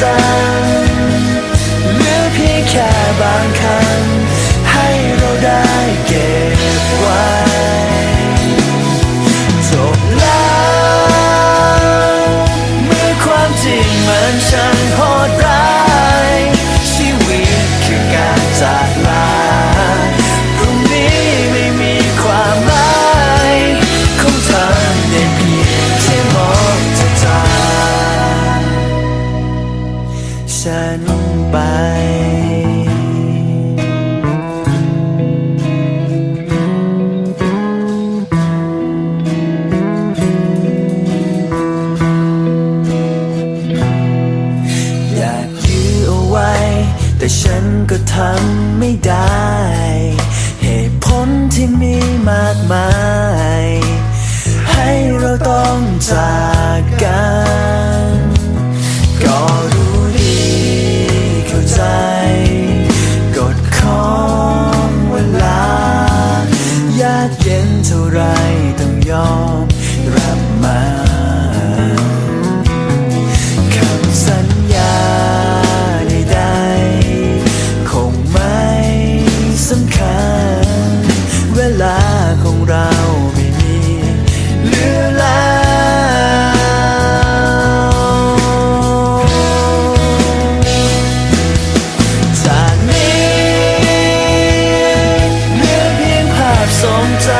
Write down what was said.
พ ฉันไป อยากยื้อเอาไว้ แต่ฉันก็ทำไม่ได้ เหตุผลที่มีมากมาย เย็นเท่าไรต้องยอมรับมาคำสัญญาใดๆคงไม่สำคัญ เวลาของเราไม่มีเหลือแล้วจากนี้เหลือเพียงภาพทรงจ